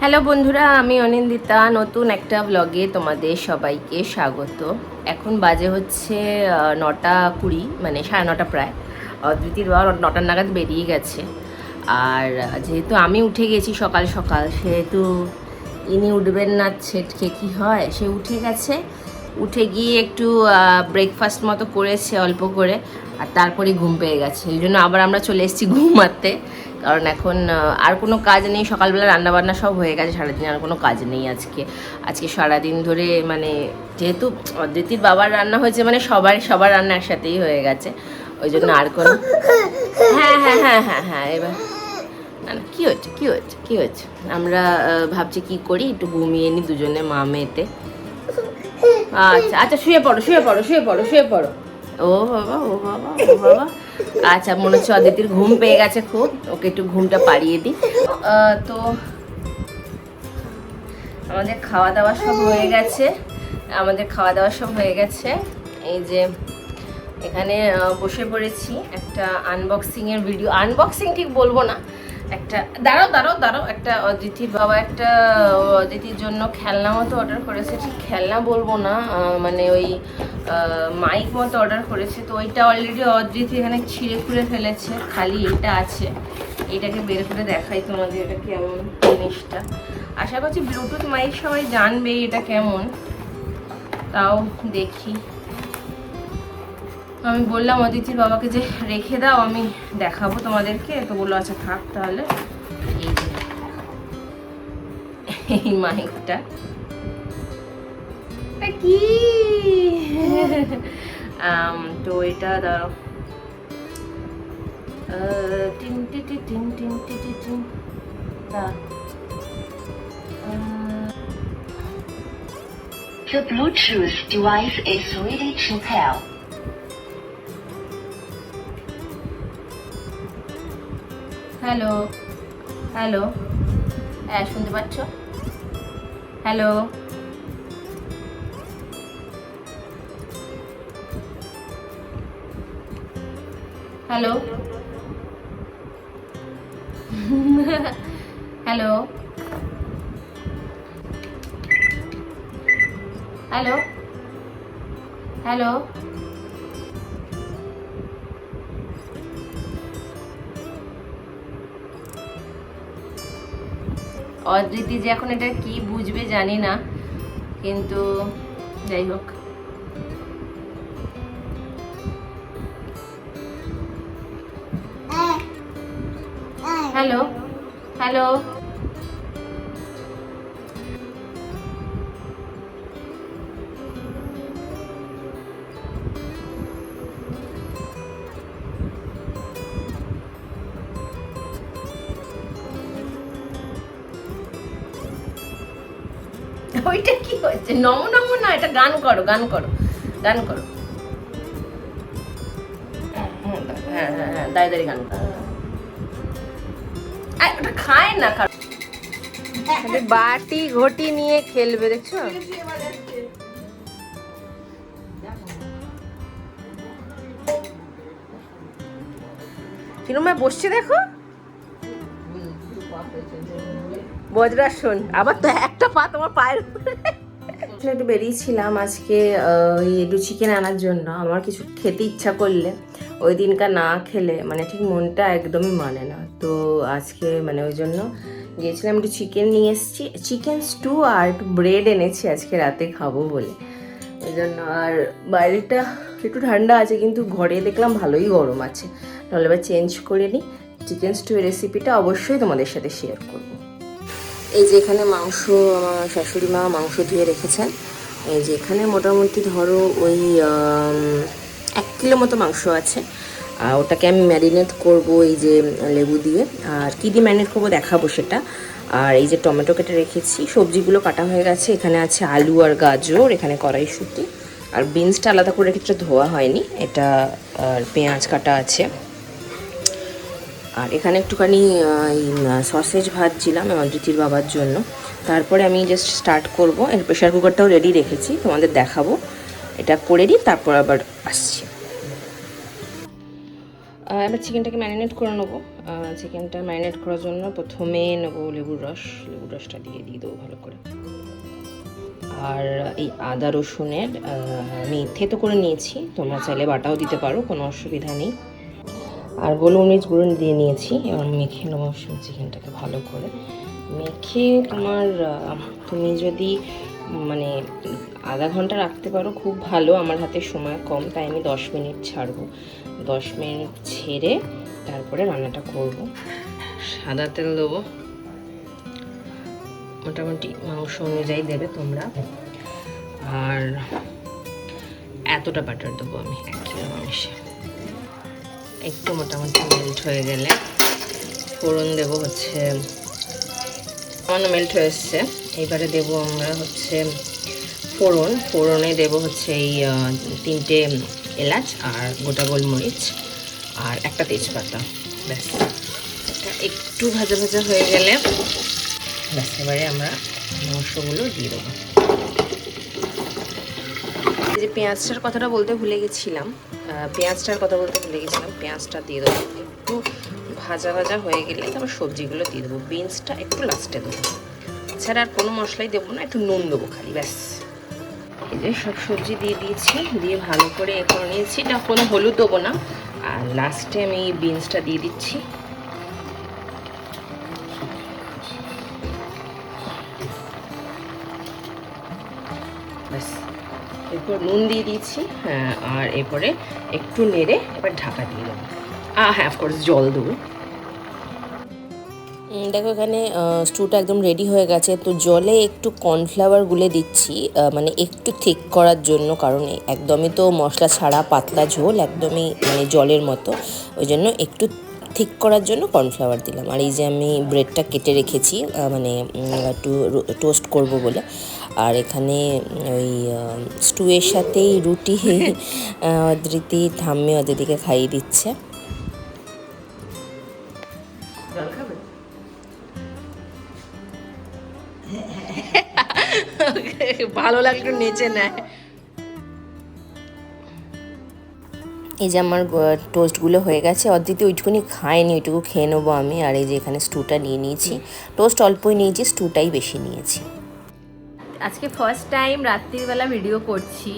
Hello বন্ধুরা, আমি অনিন্দিতা। নতুন একটা ব্লগে তোমাদের সবাইকে স্বাগত। এখন বাজে হচ্ছে নটা কুড়ি মানে সাড়ে নটা প্রায়। অদ্বিতীর বাবা নটার নাগাদ বেরিয়ে গেছে। আর যেহেতু আমি উঠে গেছি সকাল সকাল, সেহেতু ইনি উঠবেন না ছেটকে কী হয়? সে উঠে গেছে। উঠে গিয়ে একটু ব্রেকফাস্ট মতো করেছে, অল্প করে। আর তারপরে ঘুম পেয়ে গেছে। এই জন্য আবার আমরা চলে এসেছি ঘুমাতে। কারণ এখন আর কোনো কাজ নেই, সকালবেলা রান্নাবান্না সব হয়ে গেছে সারাদিন, আর কোনো কাজ নেই আজকে। আজকে সারাদিন ধরে মানে যেহেতু অদ্বিতীর বাবার রান্না হয়েছে মানে সবার সবার রান্না একসাথেই হয়ে গেছে। ওই জন্য আর কোনো হ্যাঁ হ্যাঁ হ্যাঁ হ্যাঁ হ্যাঁ এবার না না, কী হচ্ছে কী হচ্ছে কী হচ্ছে আমরা ভাবছি কি করি, একটু ঘুমিয়ে নিই দুজনে, মা, মেয়েতে। আচ্ছা আচ্ছা শুয়ে পড়ো শুয়ে পড়ো শুয়ে পড়ো শুয়ে পড়ো। ও বাবা ও বাবা ও বাবা। আচ্ছা মনে হচ্ছে অদিতির ঘুম পেয়ে গেছে খুব। ওকে একটু ঘুমটা পাড়িয়ে দিই। তো আমাদের খাওয়া দাওয়া সব হয়ে গেছে। আমাদের খাওয়া দাওয়া সব হয়ে গেছে। এই যে এখানে বসে পড়েছি একটা আনবক্সিংয়ের ভিডিও আনবক্সিং ঠিক বলব না। একটা, দাঁড়াও দাঁড়াও দাঁড়াও, একটা অদিতির বাবা একটা অদিতির জন্য খেলনা মতো অর্ডার করেছে। ঠিক খেলনা বলব না মানে ওই মাইক মতো অর্ডার করেছে। তো ওইটা অলরেডি অদিতি এখানে ছিঁড়ে খুঁড়ে ফেলেছে, খালি এটা আছে। এটাকে বের করে দেখাই তোমাদের এটা কেমন জিনিসটা। আশা করছি ব্লুটুথ মাইক সবাই জানবে এটা কেমন। তাও দেখি। আমি বললাম অদিতির বাবাকে যে রেখে দাও, আমি দেখাবো তোমাদেরকে। তো বলল আচ্ছা থাক তাহলে। এই মাইকটা। কি? তো এটা দাঁড়াও। টিন টিন টিন টি The Bluetooth device is ready to pair. Hello hello হ্যাঁ শুনতে পাচ্ছ? Hello. Hello. Hello. Hello. Hello. Adriti যে এখন এটা কি বুঝবে জানি না কিন্তু যাই হোক। Hello hello. ওইটা কি হচ্ছে নম নম না, এটা গান করো গান করো গান করো। হ্যাঁ হ্যাঁ হ্যাঁ দাঁড়িয়ে দাঁড়িয়ে গান ওটা খায় না বাটি, ঘটি নিয়ে খেলবে, দেখছ? কিরমায় বসছে দেখো। বজ্রাসন আবার তো একটা পা তোমার পায়ের। একটু বেরিয়েছিলাম আজকে ওই চিকেন আনার জন্য। আমার কিছু খেতে ইচ্ছা করলে ওই দিনকার না খেলে মানে ঠিক মনটা একদমই মানে না। তো আজকে মানে ওই জন্য গিয়েছিলাম, একটু চিকেন নিয়ে এসেছি। চিকেন স্টু আর একটু ব্রেড এনেছি, আজকে রাতে খাব বলে। ওই জন্য আর বাইরেটা একটু ঠান্ডা আছে, কিন্তু ঘরে দেখলাম ভালোই গরম আছে। তাহলে এবার চেঞ্জ করে নিই চিকেন স্টু রেসিপিটা অবশ্যই তোমাদের সাথে শেয়ার করব। এই যে এখানে মাংস আমার শাশুড়ি মা মাংস ধুয়ে রেখেছেন, এই যে এখানে মোটামুটি ধরো ওই এক কিলো মতো মাংস আছে। ওটাকে আমি ম্যারিনেট করব এই যে লেবু দিয়ে। আর কী দিয়ে ম্যারিনেট করব দেখাবো সেটা। আর এই যে টমেটো কেটে রেখেছি, সবজিগুলো কাটা হয়ে গেছে। এখানে আছে আলু আর গাজর, এখানে কড়াইশুঁটি। আর বিনসটা আলাদা করে ক্ষেত্রে ধোয়া হয়নি, এটা, আর পেঁয়াজ কাটা আছে। আর এখানে একটুখানি সসেজ ভাজছিলাম আমার জ্যোতির বাবার জন্য। তারপরে আমি জাস্ট স্টার্ট করব। এর প্রেশার কুকারটাও রেডি রেখেছি তোমাদের দেখাবো। এটা করে নিই তারপর আবার আসছি। এবার চিকেনটাকে ম্যারিনেট করে নেব। চিকেনটা ম্যারিনেট করার জন্য প্রথমে নেব লেবুর রস। লেবুর রসটা দিয়ে দিয়ে দেবো ভালো করে। আর এই আদা রসুনের আহ, আমি থেতো করে নিয়েছি। তোমরা চাইলে বাটাও দিতে পারো কোনো অসুবিধা নেই। আর গোলমরিচ গুঁড়ো দিয়ে নিয়েছি। এবার মেখে নেব চিকেনটাকে ভালো করে। মেখে তোমার তুমি যদি মানে আধা ঘণ্টা রাখতে পারো, খুব ভালো। আমার হাতে সময় কম, তাই আমি দশ মিনিট ছাড়বো। দশ মিনিট ছেড়ে তারপরে রান্নাটা করব। সাদা তেল দেবো। মোটামুটি মাংস অনুযায়ী দেবে তোমরা। আর এতটা বাটার দেবো আমি, এক কিলো মাংসে একটু মোটামুটি মেল্ট হয়ে গেলে ফোড়ন দেব হচ্ছে সামান্য মেল্ট হয়ে এসছে। এইবারে দেব আমরা হচ্ছে ফোড়ন। ফোড়নে দেব হচ্ছে এই তিনটে এলাচ আর গোটা গোলমরিচ আর একটা তেজপাতা। ব্যাস। একটু ভাজা ভাজা হয়ে গেলে ব্যাস, এবারে আমরা মাংসগুলো দিয়ে দেবো। যে পেঁয়াজটার কথাটা বলতে ভুলে গেছিলাম। পেঁয়াজটার কথা বলতে ভুলে গেছিলাম, পেঁয়াজটা দিয়ে দেবো। একটু ভাজা ভাজা হয়ে গেলে তারপর সবজিগুলো দিয়ে দেবো। বিনসটা একটু লাস্টে দেবো। এছাড়া আর কোনো মশলাই দেবো না, একটু নুন দেবো খালি, ব্যাস। এই যে সব সবজি দিয়ে দিয়েছি, দিয়ে ভালো করে এ করে নিয়েছি। এটা কোনো হলুদ দেবো না। আর লাস্টে আমি বিনসটা দিয়ে দিচ্ছি। এরপর নুন দিয়ে দিয়েছি হ্যাঁ আর এরপরে একটু নেড়ে এবার ঢাকা দিয়ে দেবো। আ হ্যাঁ অফকোর্স জল দেবো। দেখো এখানে স্টুটা একদম রেডি হয়ে গেছে। তো জলে একটু কর্নফ্লাওয়ার গুলে দিচ্ছি মানে একটু ঠিক করার জন্য, কারণ একদমই তো মশলা ছাড়া পাতলা ঝোল, একদমই মানে জলের মতো। ওই জন্য একটু ঠিক করার জন্য কর্নফ্লাওয়ার দিলাম। আর এই যে আমি ব্রেডটা কেটে রেখেছি মানে একটু টোস্ট করব বলে। আর এখানে ওই স্টুয়ের সাথেই রুটি আহ, অদ্রিতি ঠাম্মি অদিতিকে খাইয়ে দিচ্ছে। ভালো লাগল নেচে নেয়। এই যে আমার টোস্টগুলো হয়ে গেছে অদ্বিতে ওইটুকুনি খায়নি ওইটুকু খেয়ে নেব আমি। আর এই যে এখানে স্টুটা নিয়ে নিয়েছি। টোস্ট অল্পই নিয়েছি স্টুটাই বেশি নিয়েছি। আজকে ফার্স্ট টাইম রাত্রিবেলা ভিডিও করছি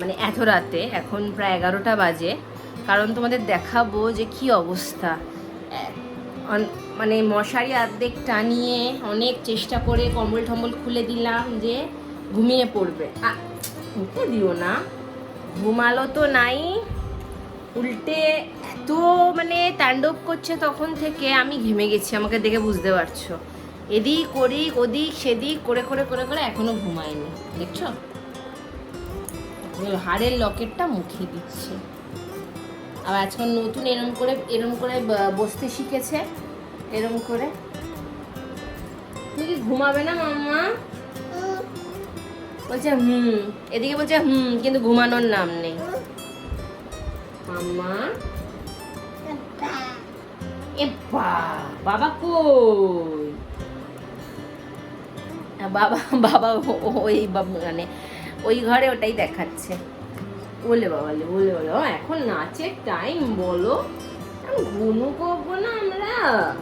মানে এত রাতে, এখন প্রায় এগারোটা বাজে। কারণ তোমাদের দেখাবো যে কি অবস্থা। মানে মশারি অর্ধেক টানিয়ে অনেক চেষ্টা করে কম্বল টম্বল খুলে দিলাম যে ঘুমিয়ে পড়বে। মুখে দিও না। ঘুমালো তো নাই। উল্টে এত মানে তাণ্ডব করছে তখন থেকে, আমি ঘেমে গেছি, আমাকে দেখে বুঝতে পারছ। এদিক ওদিক ওদিক সেদিক করে করে করে করে এখনও ঘুমায়নি দেখছ? হাড়ের লকেটটা মুখে দিচ্ছে। আর আজকাল নতুন এরম করে এরম করে বসতে শিখেছে এরম করে। তুমি কি ঘুমাবে না মাম্মা? বলছে হুম। এদিকে বলছে হুম কিন্তু ঘুমানোর নাম নেই। মাম্মা? এ বাবা। কই? আ, বাবা বাবা ও- ও- ওই বাব- মানে ওই ঘরে ওটাই দেখাচ্ছে। বলে বাবা বলে বলে এখন নাচের টাইম বলো। ঘুমু করব না আমরা?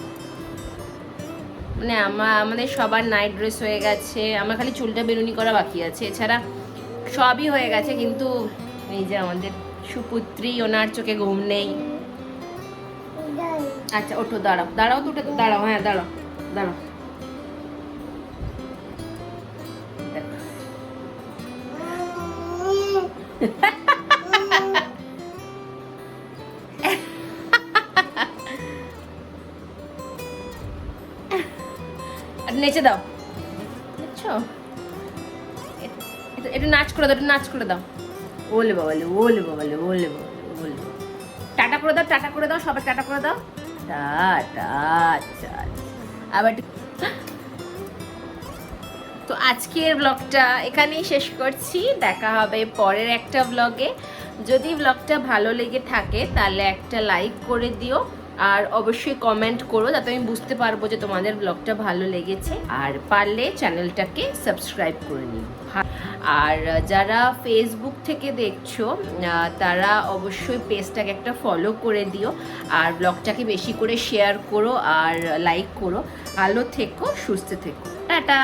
মানে আমার আমাদের সবার নাইট ড্রেস হয়ে গেছে আমার খালি চুলটা বেরুনি করা বাকি আছে। এছাড়া সবই হয়ে গেছে কিন্তু এই যে আমাদের সুপুত্রী ওনার চোখে ঘুম নেই। আচ্ছা ওঠো দাঁড়াও দাঁড়াও তো উঠে দাঁড়াও হ্যাঁ দাঁড়াও দাঁড়াও। নেচে দাও বুঝছ একটু নাচ করে দাও একটু নাচ করে দাও ওলে বাবালে ওলে বাবালে ওলে বাবালে ওলে। টাটা করে দাও, টাটা করে দাও, সবাই টাটা করে দাও টাটা আচ্ছা আচ্ছা। আবার তো আজকের ব্লগটা এখানেই শেষ করছি। দেখা হবে পরের একটা ব্লগে যদি ব্লগটা ভালো লেগে থাকে, তাহলে একটা লাইক করে দিও। আর অবশ্যই কমেন্ট করো, যাতে আমি বুঝতে পারব যে তোমাদের ব্লগটা ভালো লেগেছে। আর পারলে চ্যানেলটাকে সাবস্ক্রাইব করে নিও। আর যারা ফেসবুক থেকে দেখছ তারা অবশ্যই পেজটাকে একটা ফলো করে দিও। আর ব্লগটাকে বেশি করে শেয়ার করো আর লাইক করো। ভালো থেকো, সুস্থ থেকো। টাটা!